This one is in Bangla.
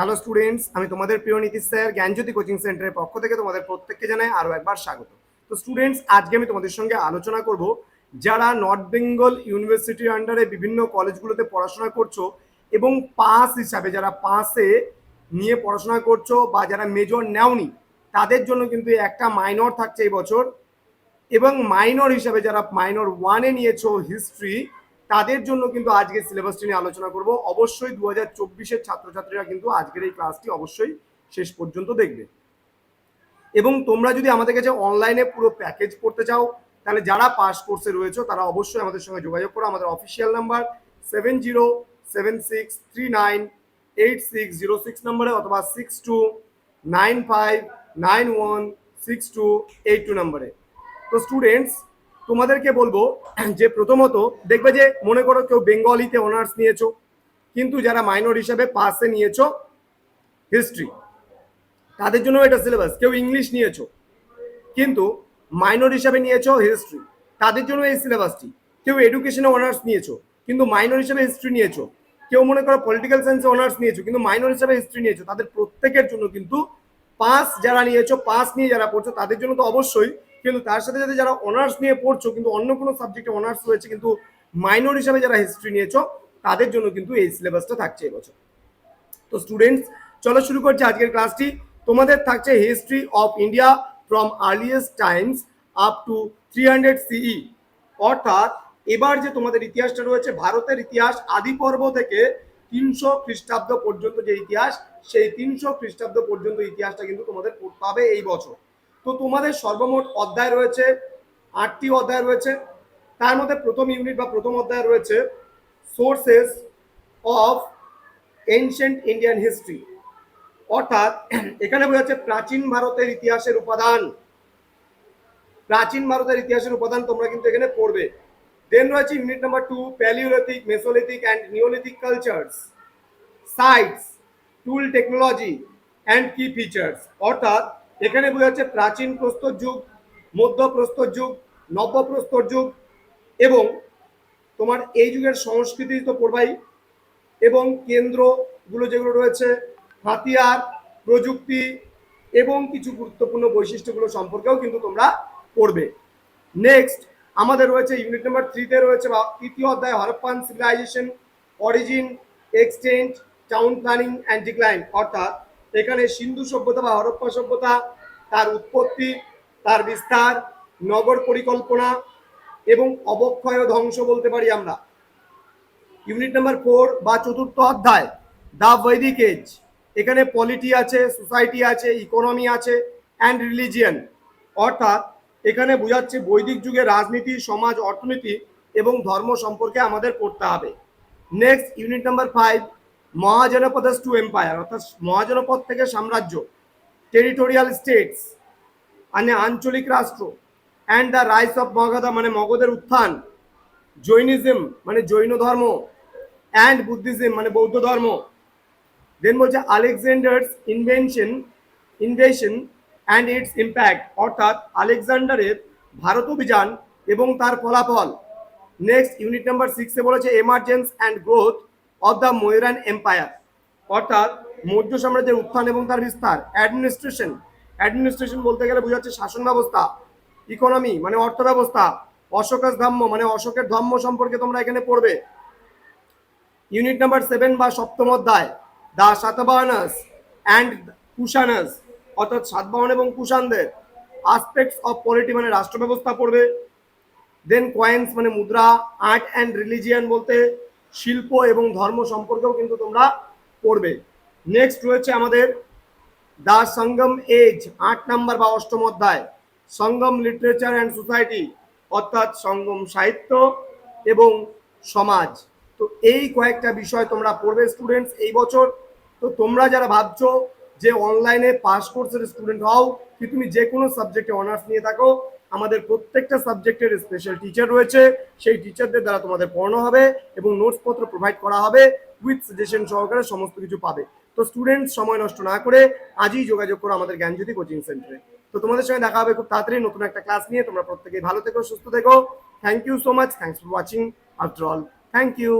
হ্যালো স্টুডেন্টস আমি তোমাদের প্রিয় নীতিশ স্যার, জ্ঞানজ্যোতি কোচিং সেন্টারের পক্ষ থেকে তোমাদের প্রত্যেককে জানাই আরও একবার স্বাগত। তো স্টুডেন্টস আজকে আমি তোমাদের সঙ্গে আলোচনা করব যারা নর্থ বেঙ্গল ইউনিভার্সিটির আন্ডারে বিভিন্ন কলেজগুলোতে পড়াশোনা করছ এবং পাস হিসাবে, যারা পাসে নিয়ে পড়াশোনা করছ বা যারা মেজর নেওনি, তাদের জন্য কিন্তু একটা মাইনর থাকছে এই বছর এবং মাইনর হিসাবে যারা মাইনর ওয়ানে নিয়েছো হিস্ট্রি তাদের জন্য কিন্তু আজকে সিলেবাসটি নিয়ে আলোচনা করব। অবশ্যই দু হাজার চব্বিশের ছাত্রছাত্রীরা কিন্তু আজকের এই ক্লাসটি অবশ্যই শেষ পর্যন্ত দেখবে। এবং তোমরা যদি আমাদের কাছে অনলাইনে পুরো প্যাকেজ পড়তে চাও, তাহলে যারা পাস কোর্সে রয়েছে, তারা অবশ্যই আমাদের সঙ্গে যোগাযোগ করো। আমাদের official number seven zero seven six three nine eight six zero six নম্বরে অথবা six two nine five nine one six two eight two নম্বরে। তো স্টুডেন্টস তোমাদেরকে বলব, যে প্রথমত দেখবে যে মনে করো কেউ বেঙ্গলিতে অনার্স নিয়েছো, কিন্তু যারা মাইনর হিসাবে পাসে নিয়েছো হিস্ট্রি তাদের জন্য এটা সিলেবাস কেউ ইংলিশ নিয়েছো, কিন্তু মাইনর হিসাবে নিয়েছো হিস্ট্রি তাদের জন্য এই সিলেবাসটি কেউ এডুকেশনে অনার্স নিয়েছো, কিন্তু মাইনর হিসাবে হিস্ট্রি নিয়েছো। কেউ মনে করো পলিটিক্যাল সায়েন্সে অনার্স নিয়েছো, কিন্তু মাইনর হিসাবে হিস্ট্রি নিয়েছো, তাদের প্রত্যেকের জন্য কিন্তু পাস যারা নিয়েছো পাস নিয়ে যারা পড়ছো, তাদের জন্য তো অবশ্যই কিন্তু তার সাথে সাথে যারা অনার্স নিয়ে পড়ছো, কিন্তু অন্য কোনো সাবজেক্টে অনার্স রয়েছে, কিন্তু মাইনর হিসাবে যারা হিস্ট্রি নিয়েছো, তাদের জন্য কিন্তু এই সিলেবাসটা থাকছে এবছর তো স্টুডেন্টস চলো শুরু করছি আজকের ক্লাসটি তোমাদের থাকছে history of India from earliest times up to three hundred CE অর্থাৎ, এবার যে তোমাদের ইতিহাসটা রয়েছে, ভারতের ইতিহাস আদি পর্ব থেকে তিনশো খ্রিস্টাব্দ পর্যন্ত যে ইতিহাস, সেই তিনশো খ্রিস্টাব্দ পর্যন্ত ইতিহাসটা কিন্তু তোমাদের পড়তে হবে এই বছর। তো তোমাদের সর্বমোট অধ্যায় রয়েছে, আটটি অধ্যায় রয়েছে। তার মধ্যে প্রথম ইউনিট বা প্রথম অধ্যায় রয়েছে sources of ancient Indian history অর্থাৎ এখানে বোঝাচ্ছে প্রাচীন ভারতের ইতিহাসের উপাদান। প্রাচীন ভারতের ইতিহাসের উপাদান তোমরা কিন্তু এখানে পড়বে। দেন রয়েছে unit number two palaeolithic mesolithic and neolithic cultures sites tool technology and key features অর্থাৎ এখানে বোঝাচ্ছে প্রাচীন প্রস্তর যুগ মধ্য প্রস্তর যুগ নব্য প্রস্তর যুগ এবং তোমার এই যুগের সংস্কৃতি তো পড়বাই এবং কেন্দ্রগুলো যেগুলো রয়েছে, হাতিয়ার, প্রযুক্তি এবং কিছু গুরুত্বপূর্ণ বৈশিষ্ট্যগুলো সম্পর্কেও কিন্তু তোমরা পড়বে। নেক্সট আমাদের রয়েছে ইউনিট নাম্বার থ্রিতে রয়েছে বা তৃতীয় অধ্যায়, Harappan civilisation origin exchange town planning and decline অর্থাৎ এখানে সিন্ধু সভ্যতা বা হরপ্পা সভ্যতা, তার উৎপত্তি, তার বিস্তার, নগর পরিকল্পনা এবং অবক্ষয় ধ্বংস বলতে পারি আমরা। ইউনিট নাম্বার ফোর বা চতুর্থ অধ্যায়, দ্য বৈদিক এজ। এখানে পলিটি আছে, সোসাইটি আছে, ইকোনমি আছে অ্যান্ড রিলিজিয়ান অর্থাৎ এখানে বোঝাচ্ছে বৈদিক যুগে রাজনীতি, সমাজ, অর্থনীতি এবং ধর্ম সম্পর্কে আমাদের পড়তে হবে। Next unit number five Mahajanapadas to empire অর্থাৎ মহাজনপদ থেকে সাম্রাজ্য টেরিটোরিয়াল স্টেটস মানে আঞ্চলিক রাষ্ট্র and the rise of Magadha মানে মগধের উত্থান, জৈনিজম মানে জৈন ধর্ম অ্যান্ড বুদ্ধিজম মানে বৌদ্ধ ধর্ম। দেন বলছে Alexander's invention, invasion and its impact অর্থাৎ আলেকজান্ডারের ভারত অভিযান এবং তার ফলাফল। নেক্সট ইউনিট নাম্বার সিক্সে বলেছে emergence and growth of the Mauryan empire অর্থাৎ মৌর্য সাম্রাজ্যের উত্থান এবং তার বিস্তার অ্যাডমিনিস্ট্রেশন অ্যাডমিনিস্ট্রেশন বলতে গেলে বোঝাচ্ছে শাসন ব্যবস্থা ইকোনমি মানে অর্থ ব্যবস্থা অশোকের ধর্ম মানে অশোকের ধর্ম সম্পর্কে তোমরা এখানে পড়বে। ইউনিট নাম্বার সেভেন বা সপ্তম অধ্যায় দা সাতবাহনাস অ্যান্ড কুশানাস অর্থাৎ সাতবাহন এবং কুষাণদের আসপেক্টস অফ পলিটি মানে রাষ্ট্র ব্যবস্থা পড়বে। দেন কয়েন্স মানে মুদ্রা আর্ট অ্যান্ড রিলিজিয়ান বলতে শিল্প এবং ধর্ম সম্পর্কেও কিন্তু তোমরা পড়বে। নেক্সট রয়েছে আমাদের দা সঙ্গম এজ আট নাম্বার বা অষ্টম অধ্যায়। সঙ্গম লিটারেচার অ্যান্ড সোসাইটি অর্থাৎ সঙ্গম সাহিত্য এবং সমাজ। তো এই কয়েকটা বিষয় তোমরা পড়বে স্টুডেন্টস এই বছর। তো তোমরা যারা ভাবছ যে অনলাইনে পাস কোর্সের স্টুডেন্ট হও কি তুমি যে কোনো সাবজেক্টে অনার্স নিয়ে থাকো, আমাদের প্রত্যেকটা সাবজেক্টের স্পেশাল টিচার রয়েছে। সেই টিচারদের দ্বারা তোমাদের পড়ানো হবে এবং নোটসপত্র প্রোভাইড করা হবে উইথ সাজেশন সহকারে সমস্ত কিছু পাবে। তো স্টুডেন্ট সময় নষ্ট না করে আজই যোগাযোগ করো আমাদের জ্ঞানজ্যোতি কোচিং সেন্টারে তো তোমাদের সঙ্গে দেখা হবে খুব তাড়াতাড়ি নতুন একটা ক্লাস নিয়ে। তোমরা প্রত্যেকেই ভালো থেকো, সুস্থ থেকো। Thank you so much thanks for watching after all thank you